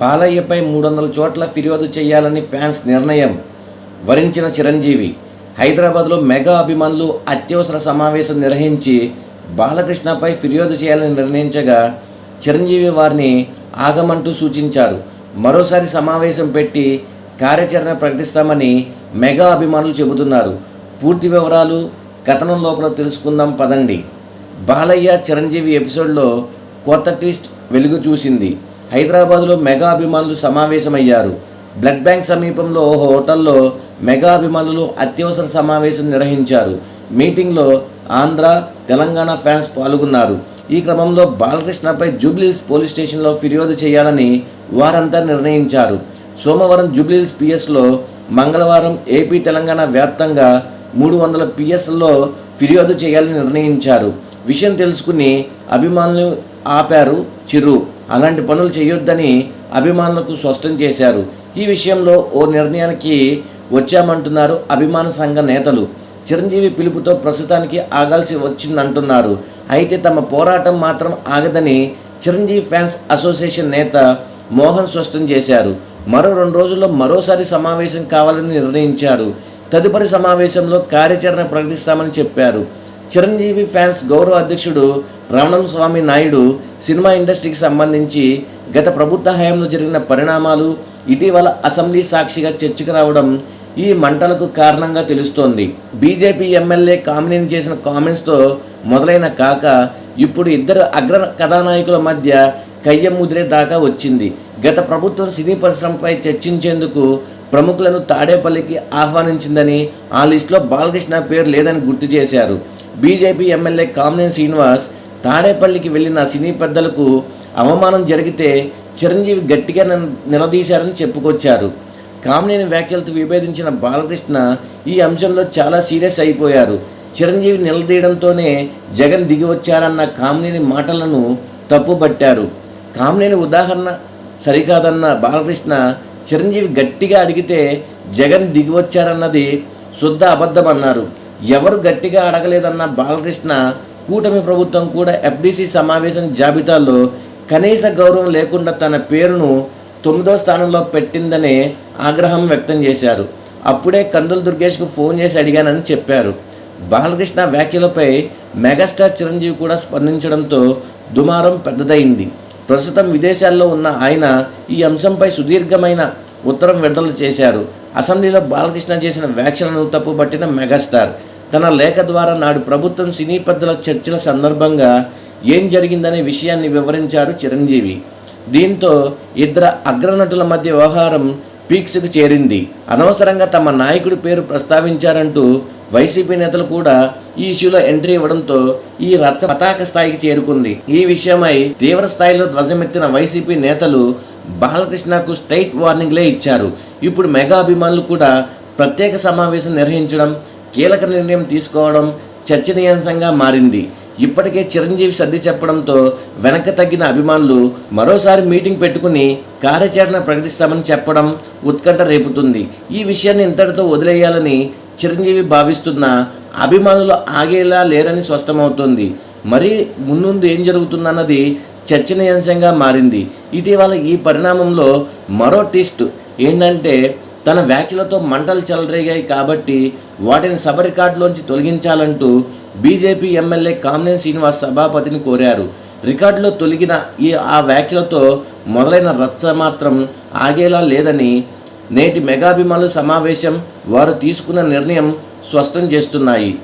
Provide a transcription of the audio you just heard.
బాలయ్యపై మూడు వందల చోట్ల ఫిర్యాదు చేయాలని ఫ్యాన్స్ నిర్ణయం వరించిన చిరంజీవి. హైదరాబాద్లో మెగా అభిమానులు అత్యవసర సమావేశం నిర్వహించి బాలకృష్ణపై ఫిర్యాదు చేయాలని నిర్ణయించగా చిరంజీవి వారిని ఆగమంటూ సూచించారు. మరోసారి సమావేశం పెట్టి కార్యాచరణ ప్రకటిస్తామని మెగా అభిమానులు చెబుతున్నారు. పూర్తి వివరాలు కథనం లోపల తెలుసుకుందాం పదండి. బాలయ్య చిరంజీవి ఎపిసోడ్లో కొత్త ట్విస్ట్ వెలుగు చూసింది. హైదరాబాద్లో మెగా అభిమానులు సమావేశమయ్యారు. బ్లడ్ బ్యాంక్ సమీపంలో ఓ హోటల్లో మెగా అభిమానులు అత్యవసర సమావేశం నిర్వహించారు. మీటింగ్లో ఆంధ్ర తెలంగాణ ఫ్యాన్స్ పాల్గొన్నారు. ఈ క్రమంలో బాలకృష్ణపై జూబ్లీహిల్స్ పోలీస్ స్టేషన్లో ఫిర్యాదు చేయాలని వారంతా నిర్ణయించారు. సోమవారం జూబ్లీహిల్స్ పిఎస్లో మంగళవారం ఏపీ తెలంగాణ వ్యాప్తంగా మూడు వందల పిఎస్లో ఫిర్యాదు చేయాలని నిర్ణయించారు. విషయం తెలుసుకుని అభిమానులు ఆపారు చిరు అలాంటి పనులు చేయొద్దని అభిమానులకు స్పష్టం చేశారు. ఈ విషయంలో ఓ నిర్ణయానికి వచ్చామంటున్నారు అభిమాన సంఘ నేతలు. చిరంజీవి పిలుపుతో ప్రస్తుతానికి ఆగాల్సి వచ్చిందంటున్నారు. అయితే తమ పోరాటం మాత్రం ఆగదని చిరంజీవి ఫ్యాన్స్ అసోసియేషన్ నేత మోహన్ స్పష్టం చేశారు. మరో రెండు రోజుల్లో మరోసారి సమావేశం కావాలని నిర్ణయించారు. తదుపరి సమావేశంలో కార్యాచరణ ప్రకటిస్తామని చెప్పారు. చిరంజీవి ఫ్యాన్స్ గౌరవ అధ్యక్షుడు రమణం స్వామి నాయుడు సినిమా ఇండస్ట్రీకి సంబంధించి గత ప్రభుత్వ హయాంలో జరిగిన పరిణామాలు ఇటీవల అసెంబ్లీ సాక్షిగా చర్చకు రావడం ఈ మంటలకు కారణంగా తెలుస్తోంది. బీజేపీ ఎమ్మెల్యే కామినేని చేసిన కామెంట్స్తో మొదలైన కాక ఇప్పుడు ఇద్దరు అగ్ర కథానాయకుల మధ్య కయ్యం ముదిరే దాకా వచ్చింది. గత ప్రభుత్వం సినీ పరిశ్రమపై చర్చించేందుకు ప్రముఖులను తాడేపల్లికి ఆహ్వానించిందని ఆ లిస్టులో బాలకృష్ణ పేరు లేదని గుర్తు చేశారు. బీజేపీ ఎమ్మెల్యే కామినేని శ్రీనివాస్ తాడేపల్లికి వెళ్ళిన సినీ పెద్దలకు అవమానం జరిగితే చిరంజీవి గట్టిగా నిలదీశారని చెప్పుకొచ్చారు. కామినేని వ్యాఖ్యలతో విభేదించిన బాలకృష్ణ ఈ అంశంలో చాలా సీరియస్ అయిపోయారు. చిరంజీవి నిలదీయడంతోనే జగన్ దిగివచ్చారన్న కామినేని మాటలను తప్పుబట్టారు. కామినేని ఉదాహరణ సరికాదన్న బాలకృష్ణ చిరంజీవి గట్టిగా అడిగితే జగన్ దిగివచ్చారన్నది శుద్ధ అబద్ధమన్నారు. ఎవరు గట్టిగా అడగలేదన్న బాలకృష్ణ కూటమి ప్రభుత్వం కూడా ఎఫ్డీసీ సమావేశం జాబితాలో కనీస గౌరవం లేకుండా తన పేరును తొమ్మిదో స్థానంలో పెట్టిందనే ఆగ్రహం వ్యక్తం చేశారు. అప్పుడే కందుల దుర్గేష్కు ఫోన్ చేసి అడిగానని చెప్పారు. బాలకృష్ణ వ్యాఖ్యలపై మెగాస్టార్ చిరంజీవి కూడా స్పందించడంతో దుమారం పెద్దదైంది. ప్రస్తుతం విదేశాల్లో ఉన్న ఆయన ఈ అంశంపై సుదీర్ఘమైన ఉత్తరం విడుదల చేశారు. అసెంబ్లీలో బాలకృష్ణ చేసిన వ్యాఖ్యలను తప్పుపట్టిన మెగాస్టార్. తన లేఖ ద్వారా నాడు ప్రభుత్వం సినీ పెద్దల చర్చల సందర్భంగా ఏం జరిగిందనే విషయాన్ని వివరించారు చిరంజీవి. దీంతో ఇద్దరు అగ్రనటుల మధ్య వ్యవహారం పీక్స్కు చేరింది. అనవసరంగా తమ నాయకుడి పేరు ప్రస్తావించారంటూ వైసీపీ నేతలు కూడా ఈ ఇష్యూలో ఎంట్రీ ఇవ్వడంతో ఈ రచ్చ పతాక స్థాయికి చేరుకుంది. ఈ విషయమై తీవ్ర స్థాయిలో ధ్వజమెత్తిన వైసీపీ నేతలు బాలకృష్ణకు స్ట్రైట్ వార్నింగ్లే ఇచ్చారు. ఇప్పుడు మెగా అభిమానులు కూడా ప్రత్యేక సమావేశం నిర్వహించడం కీలక నిర్ణయం తీసుకోవడం చర్చనీయాంశంగా మారింది. ఇప్పటికే చిరంజీవి సర్ది చెప్పడంతో వెనక్కి తగ్గిన అభిమానులు మరోసారి మీటింగ్ పెట్టుకుని కార్యాచరణ ప్రకటిస్తామని చెప్పడం ఉత్కంఠ రేపుతుంది. ఈ విషయాన్ని ఇంతటితో వదిలేయాలని చిరంజీవి భావిస్తున్న అభిమానులు ఆగేలా లేరని స్పష్టమవుతోంది. మరి ముందు ఏం జరుగుతుందన్నది చర్చనీయాంశంగా మారింది. ఇటీవల ఈ పరిణామంలో మరో ట్విస్ట్ ఏంటంటే తన వ్యాఖ్యలతో మంటలు చెలరేగాయి కాబట్టి వాటిని సభ రికార్డులోంచి తొలగించాలంటూ బీజేపీ ఎమ్మెల్యే కామినేని శ్రీనివాస్ సభాపతిని కోరారు. రికార్డులో తొలగిన ఈ ఆ వ్యాఖ్యలతో మొదలైన రచ్చ మాత్రం ఆగేలా లేదని నేటి మెగాభిమానుల సమావేశం వారు తీసుకున్న నిర్ణయం స్పష్టం చేస్తున్నాయి.